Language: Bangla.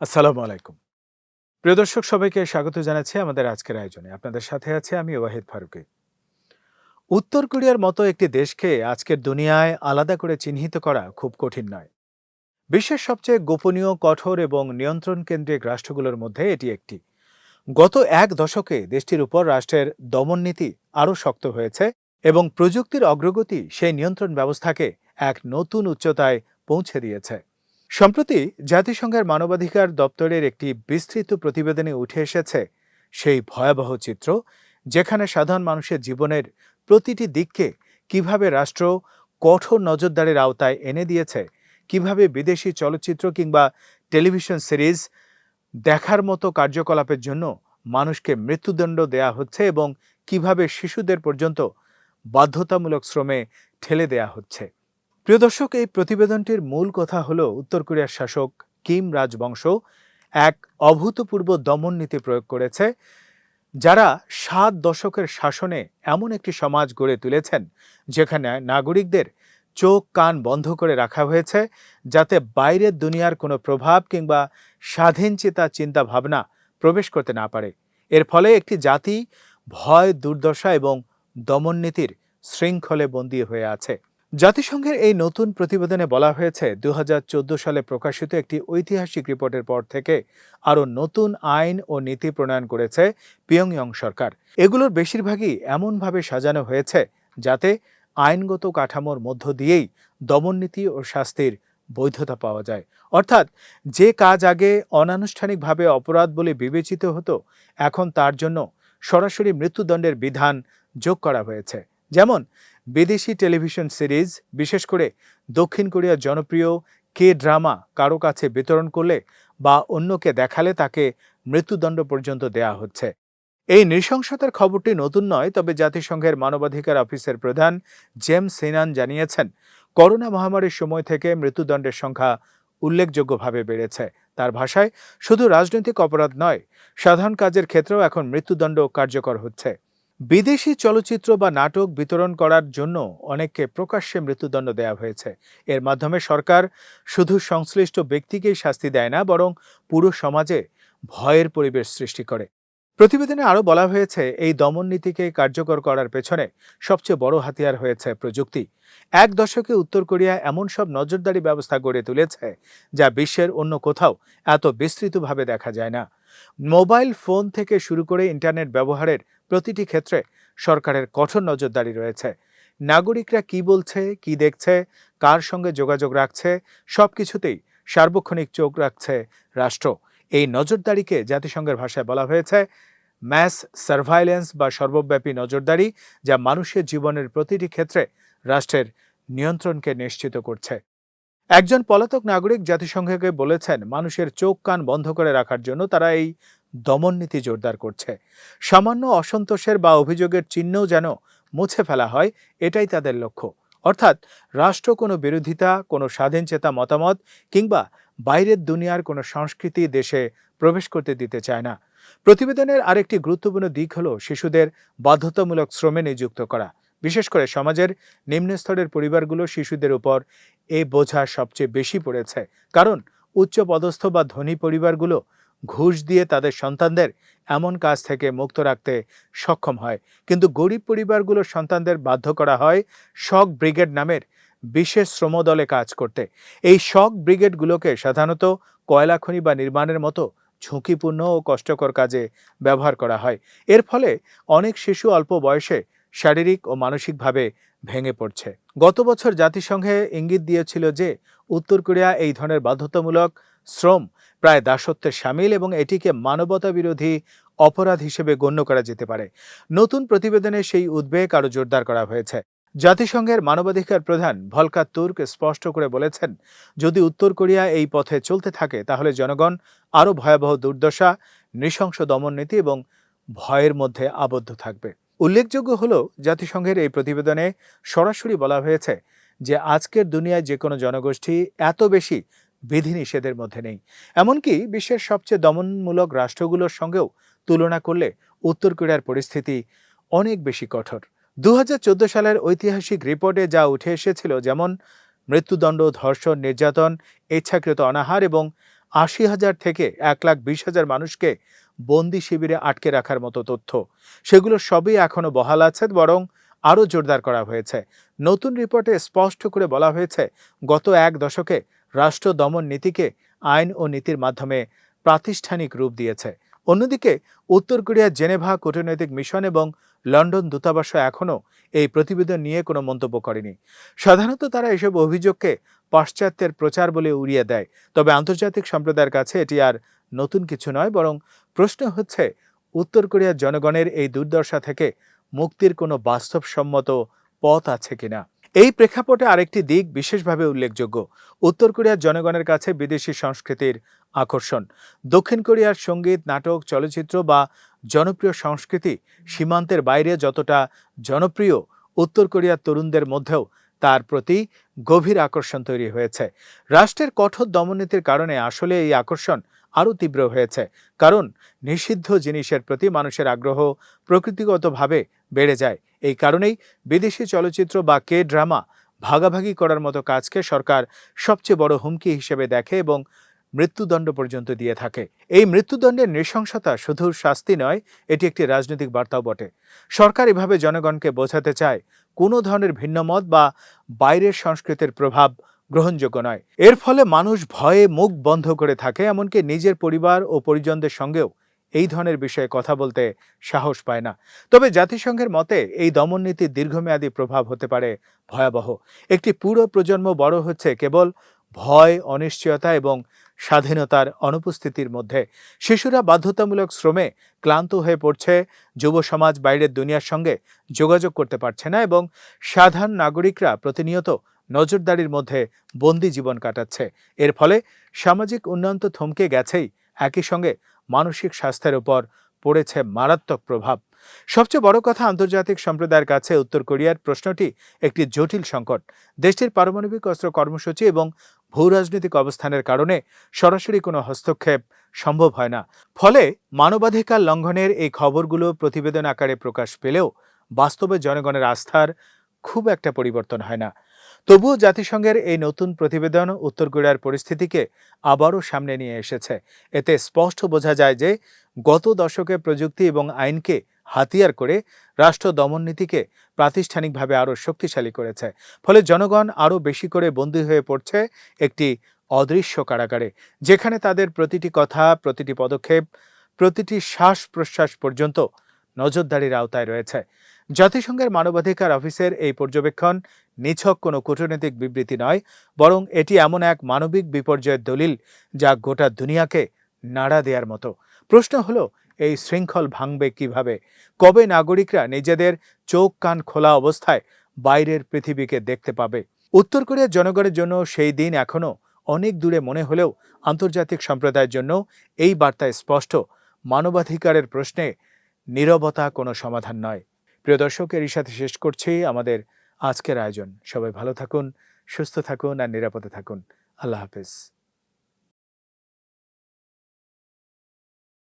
আসসালামু আলাইকুম। প্রিয় দর্শক, সবাইকে স্বাগত জানাচ্ছি আমাদের আজকের আয়োজনে। আপনাদের সাথে আছে আমি ওয়াহিদ ফারুকি। উত্তর কোরিয়ার মতো একটি দেশকে আজকের দুনিয়ায় আলাদা করে চিহ্নিত করা খুব কঠিন নয়। বিশ্বের সবচেয়ে গোপনীয়, কঠোর এবং নিয়ন্ত্রণ কেন্দ্রিক রাষ্ট্রগুলোর মধ্যে এটি একটি। গত এক দশকে দেশটির উপর রাষ্ট্রের দমন নীতি আরও শক্ত হয়েছে এবং প্রযুক্তির অগ্রগতি সেই নিয়ন্ত্রণ ব্যবস্থাকে এক নতুন উচ্চতায় পৌঁছে দিয়েছে। সম্প্রতি জাতিসংঘের মানবাধিকার দপ্তরের একটি বিস্তৃত প্রতিবেদনে উঠে এসেছে সেই ভয়াবহ চিত্র, যেখানে সাধারণ মানুষের জীবনের প্রতিটি দিককে কীভাবে রাষ্ট্র কঠোর নজরদারির আওতায় এনে দিয়েছে, কীভাবে বিদেশি চলচ্চিত্র কিংবা টেলিভিশন সিরিজ দেখার মতো কার্যকলাপের জন্য মানুষকে মৃত্যুদণ্ড দেয়া হচ্ছে এবং কীভাবে শিশুদের পর্যন্ত বাধ্যতামূলক শ্রমে ঠেলে দেয়া হচ্ছে। প্রিয় দর্শক, এই প্রতিবেদনটির মূল কথা হলো উত্তর কোরিয়ার শাসক কিম রাজবংশ এক অভূতপূর্ব দমন নীতি প্রয়োগ করেছে, যারা সাত দশকের শাসনে এমন একটি সমাজ গড়ে তুলেছেন যেখানে নাগরিকদের চোখ কান বন্ধ করে রাখা হয়েছে, যাতে বাইরের দুনিয়ার কোনো প্রভাব কিংবা স্বাধীনচেতা চিন্তা ভাবনা প্রবেশ করতে না পারে। এর ফলে একটি জাতি ভয়, দুর্দশা এবং দমন নীতির শৃঙ্খলে বন্দী হয়ে আছে। জাতিসংঘের এই নতুন প্রতিবেদনে বলা হয়েছে দু হাজার চোদ্দ সালে প্রকাশিত একটি ঐতিহাসিক রিপোর্টের পর থেকে আরও নতুন আইন ও নীতি প্রণয়ন করেছে পিয়ংইয়ং সরকার। এগুলোর বেশিরভাগই এমনভাবে সাজানো হয়েছে যাতে আইনগত কাঠামোর মধ্য দিয়েই দমননীতি ও শাস্তির বৈধতা পাওয়া যায়। অর্থাৎ যে কাজ আগে অনানুষ্ঠানিকভাবে অপরাধ বলে বিবেচিত হতো, এখন তার জন্য সরাসরি মৃত্যুদণ্ডের বিধান যোগ করা হয়েছে। যেমন বিদেশি টেলিভিশন সিরিজ, বিশেষ করে দক্ষিণ কোরিয়ার জনপ্রিয় কে ড্রামা কারও কাছে বিতরণ করলে বা অন্যকে দেখালে তাকে মৃত্যুদণ্ড পর্যন্ত দেয়া হচ্ছে। এই নৃশংসতার খবরটি নতুন নয়, তবে জাতিসংঘের মানবাধিকার অফিসের প্রধান জেমস সিনান জানিয়েছেন, করোনা মহামারীর সময় থেকে মৃত্যুদণ্ডের সংখ্যা উল্লেখযোগ্যভাবে বেড়েছে। তার ভাষায়, শুধু রাজনৈতিক অপরাধ নয়, সাধারণ কাজের ক্ষেত্রেও এখন মৃত্যুদণ্ড কার্যকর হচ্ছে। বিদেশি চলচ্চিত্র বা নাটক বিতরণ করার জন্য অনেককে প্রকাশ্যে মৃত্যুদণ্ড দেওয়া হয়েছে। এর মাধ্যমে সরকার শুধু সংশ্লিষ্ট ব্যক্তিকেই শাস্তি দেয় না, বরং পুরো সমাজে ভয়ের পরিবেশ সৃষ্টি করে। প্রতিবেদনে আরও বলা হয়েছে, এই দমন নীতিকে কার্যকর করার পেছনে সবচেয়ে বড় হাতিয়ার হয়েছে প্রযুক্তি। এক দশকে উত্তর কোরিয়া এমন সব নজরদারি ব্যবস্থা গড়ে তুলেছে, যা বিশ্বের অন্য কোথাও এত বিস্তৃতভাবে দেখা যায় না। মোবাইল ফোন থেকে শুরু করে ইন্টারনেট ব্যবহারের প্রতিটি ক্ষেত্রে সরকারের কঠোর নজরদারি রয়েছে। নাগরিকরা কি বলছে, কি দেখছে, কার সঙ্গে যোগাযোগ রাখছে সব কিছুতেই সার্বক্ষণিক চোখ রাখছে রাষ্ট্র। এই নজরদারিকে জাতিসংঘের ভাষায় বলা হয়েছে ম্যাস সার্ভাইলেন্স বা সর্বব্যাপী নজরদারি, যা মানুষের জীবনের প্রতিটি ক্ষেত্রে রাষ্ট্রের নিয়ন্ত্রণকে নিশ্চিত করছে। একজন পলাতক নাগরিক জাতিসংঘকে বলেছেন, মানুষের চোখ কান বন্ধ করে রাখার জন্য তারা এই দমন নীতি জোরদার করছে। সামান্য অসন্তোষের বা অভিযোগের চিহ্নও যেন মুছে ফেলা হয়, এটাই তাদের লক্ষ্য। অর্থাৎ, রাষ্ট্র কোনো বিরোধিতা, কোনো স্বাধীনচেতা মতামত কিংবা বাইরের দুনিয়ার কোনো সংস্কৃতি দেশে প্রবেশ করতে দিতে চায় না। প্রতিবেদনের আরেকটি গুরুত্বপূর্ণ দিক হল শিশুদের বাধ্যতামূলক শ্রমে নিযুক্ত করা। বিশেষ করে সমাজের নিম্ন স্তরের পরিবারগুলো শিশুদের উপর এই বোঝা সবচেয়ে বেশি পড়েছে। কারণ উচ্চ পদস্থ বা ধনী পরিবারগুলো ঘুষ দিয়ে তাদের সন্তানদের এমন কাজ থেকে মুক্ত রাখতে সক্ষম হয়। কিন্তু গরিব পরিবারগুলোর সন্তানদের বাধ্য করা হয় শক ব্রিগেড নামের বিশেষ শ্রমদলে কাজ করতে। এই শক ব্রিগেডগুলোকে সাধারণত কয়লা খনি বা নির্মাণের মতো ঝুঁকিপূর্ণ ও কষ্টকর কাজে ব্যবহার করা হয়। এর ফলে অনেক শিশু অল্প বয়সে শারীরিক ও মানসিকভাবে ভেঙে পড়ছে। গত বছর জাতিসংঘে ইঙ্গিত দিয়েছিল যে উত্তর কোরিয়া এই ধরনের বাধ্যতামূলক শ্রম প্রায় দাসত্বের সামিল এবং এটিকে মানবতা বিরোধী অপরাধ হিসেবে গণ্য করা যেতে পারে। নতুন প্রতিবেদনে সেই উদ্বেগ আরও জোরদার করা হয়েছে। জাতিসংঘের মানবাধিকার প্রধান ভলকা তুর্ক স্পষ্ট করে বলেছেন, যদি উত্তর কোরিয়া এই পথে চলতে থাকে, তাহলে জনগণ আরও ভয়াবহ দুর্দশা, নৃশংস দমননীতি এবং ভয়ের মধ্যে আবদ্ধ থাকবে। উল্লেখযোগ্য হল, জাতিসংঘের এই প্রতিবেদনে সরাসরি বলা হয়েছে যে, আজকের দুনিয়ায় যে কোনো জনগোষ্ঠী এত বেশি বিধিনিষেধের মধ্যে নেই। এমনকি বিশ্বের সবচেয়ে দমনমূলক রাষ্ট্রগুলোর সঙ্গেও তুলনা করলে উত্তর কোরিয়ার পরিস্থিতি অনেক বেশি কঠোর। দু হাজার চোদ্দ সালের ঐতিহাসিক রিপোর্টে যা উঠে এসেছিল যেমন মৃত্যুদণ্ড, ধর্ষণ, নির্যাতন, ইচ্ছাকৃত অনাহার এবং আশি হাজার থেকে এক লাখ বিশ হাজার মানুষকে বন্দি শিবিরে আটকে রাখার মতো তথ্য। সেগুলো সবই এখনও বহাল আছে বরং আরও জোরদার করা হয়েছে। নতুন রিপোর্টে স্পষ্ট করে বলা হয়েছে, গত এক দশকে রাষ্ট্র দমন নীতিকে আইন ও নীতির মাধ্যমে প্রাতিষ্ঠানিক রূপ দিয়েছে। অন্যদিকে, উত্তর কোরিয়ার জেনেভা কূটনৈতিক মিশন এবং লন্ডন দূতাবাস এখনও এই প্রতিবেদন নিয়ে কোনো মন্তব্য করেনি। সাধারণত তারা এসব অভিযোগকে পাশ্চাত্যের প্রচার বলে উড়িয়ে দেয়, তবে আন্তর্জাতিক সম্প্রদায়ের কাছে এটি আর নতুন কিছু নয়, বরং প্রশ্ন হচ্ছে, উত্তর কোরিয়ার জনগণের এই দুর্দশা থেকে মুক্তির কোনো বাস্তবসম্মত পথ আছে কিনা? এই প্রেক্ষাপটে আরেকটি দিক বিশেষভাবে উল্লেখযোগ্য। উত্তর কোরিয়ার জনগণের কাছে বিদেশি সংস্কৃতির আকর্ষণ। দক্ষিণ কোরিয়ার সংগীত, নাটক, চলচ্চিত্র বা জনপ্রিয় সংস্কৃতি সীমান্তের বাইরে যতটা জনপ্রিয় উত্তর কোরিয়ার তরুণদের মধ্যেও তার প্রতি গভীর আকর্ষণ তৈরি হয়েছে। রাষ্ট্রের কঠোর দমননীতির কারণে আসলে এই আকর্ষণ আরও তীব্র হয়েছে। কারণ নিষিদ্ধ জিনিসের প্রতি মানুষের আগ্রহ প্রকৃতিগতভাবে বেড়ে যায়। এই কারণেই বিদেশি চলচ্চিত্র বা কে ড্রামা ভাগাভাগি করার মতো কাজকে সরকার সবচেয়ে বড় হুমকি হিসেবে দেখে এবং মৃত্যুদণ্ড পর্যন্ত দিয়ে থাকে। এই মৃত্যুদণ্ডের নৃশংসতা শুধু শাস্তি নয়, এটি একটি রাজনৈতিক বার্তাও বটে। সরকার এভাবে জনগণকে বোঝাতে চায়, কোনো ধরনের ভিন্নমত বা বাইরের সংস্কৃতির প্রভাব গ্রহণযোগ্য নয়। এর ফলে মানুষ ভয়ে মুখ বন্ধ করে থাকে, এমনকি নিজের পরিবার ও পরিজনদের সঙ্গেও এই ধরনের বিষয়ে কথা বলতে সাহস পায় না। তবে জাতিসংঘের মতে এই দমননীতির দীর্ঘমেয়াদী প্রভাব হতে পারে ভয়াবহ। একটি পুরো প্রজন্ম বড় হচ্ছে কেবল ভয়, অনিশ্চয়তা এবং স্বাধীনতার অনুপস্থিতির মধ্যে। শিশুরা বাধ্যতামূলক শ্রমে ক্লান্ত হয়ে পড়ছে, যুব সমাজ বাইরের দুনিয়ার সঙ্গে যোগাযোগ করতে পারছে না এবং সাধারণ নাগরিকরা প্রতিনিয়ত নজরদারির মধ্যে বন্দি জীবন কাটাচ্ছে। এর ফলে সামাজিক উন্নয়ন তো থমকে গেছেই, একই সঙ্গে মানসিক স্বাস্থ্যের উপর পড়েছে মারাত্মক প্রভাব। সবচেয়ে বড় কথা আন্তর্জাতিক সম্প্রদায়ের কাছে উত্তর কোরিয়ার প্রশ্নটি একটি জটিল সংকট। দেশটির পারমাণবিক অস্ত্র কর্মসূচি এবং ভূ রাজনৈতিক অবস্থানের কারণে সরাসরি কোনো হস্তক্ষেপ সম্ভব হয় না। ফলে মানবাধিকার লঙ্ঘনের এই খবরগুলো প্রতিবেদন আকারে প্রকাশ পেলেও বাস্তবে জনগণের আস্থার খুব একটা পরিবর্তন হয় না। তবুও জাতিসংঘের এই নতুন প্রতিবেদন উত্তর কোরিয়ার পরিস্থিতিকে আবারও সামনে নিয়ে এসেছে। এতে স্পষ্ট বোঝা যায় যে গত দশকে প্রযুক্তি এবং আইনকে হাতিয়ার করে রাষ্ট্র দমননীতিকে প্রাতিষ্ঠানিকভাবে আরও শক্তিশালী করেছে। ফলে জনগণ আরও বেশি করে বন্দী হয়ে পড়ছে একটি অদৃশ্য কারাগারে, যেখানে তাদের প্রতিটি কথা, প্রতিটি পদক্ষেপ, প্রতিটি শ্বাস প্রশ্বাস পর্যন্ত নজরদারির আওতায় রয়েছে। জাতিসংঘের মানবাধিকার অফিসের এই পর্যবেক্ষণ নিছক কোনো কূটনৈতিক বিবৃতি নয়, বরং এটি এমন এক মানবিক বিপর্যয়ের দলিল যা গোটা দুনিয়াকে নাড়া দেওয়ার মতো। প্রশ্ন হলো, এই শৃঙ্খল ভাঙবে কীভাবে? কবে নাগরিকরা নিজেদের চোখ কান খোলা অবস্থায় বাইরের পৃথিবীকে দেখতে পাবে? উত্তর কোরিয়ার জনগণের জন্য সেই দিন এখনও অনেক দূরে মনে হলেও আন্তর্জাতিক সম্প্রদায়ের জন্য এই বার্তায় স্পষ্ট, মানবাধিকারের প্রশ্নে নীরবতা কোনো সমাধান নয়। প্রিয় দর্শক, এরই সাথে শেষ করছি আমাদের আজকের আয়োজন। সবাই ভালো থাকুন, সুস্থ থাকুন আর নিরাপদে থাকুন। আল্লাহ হাফেজ।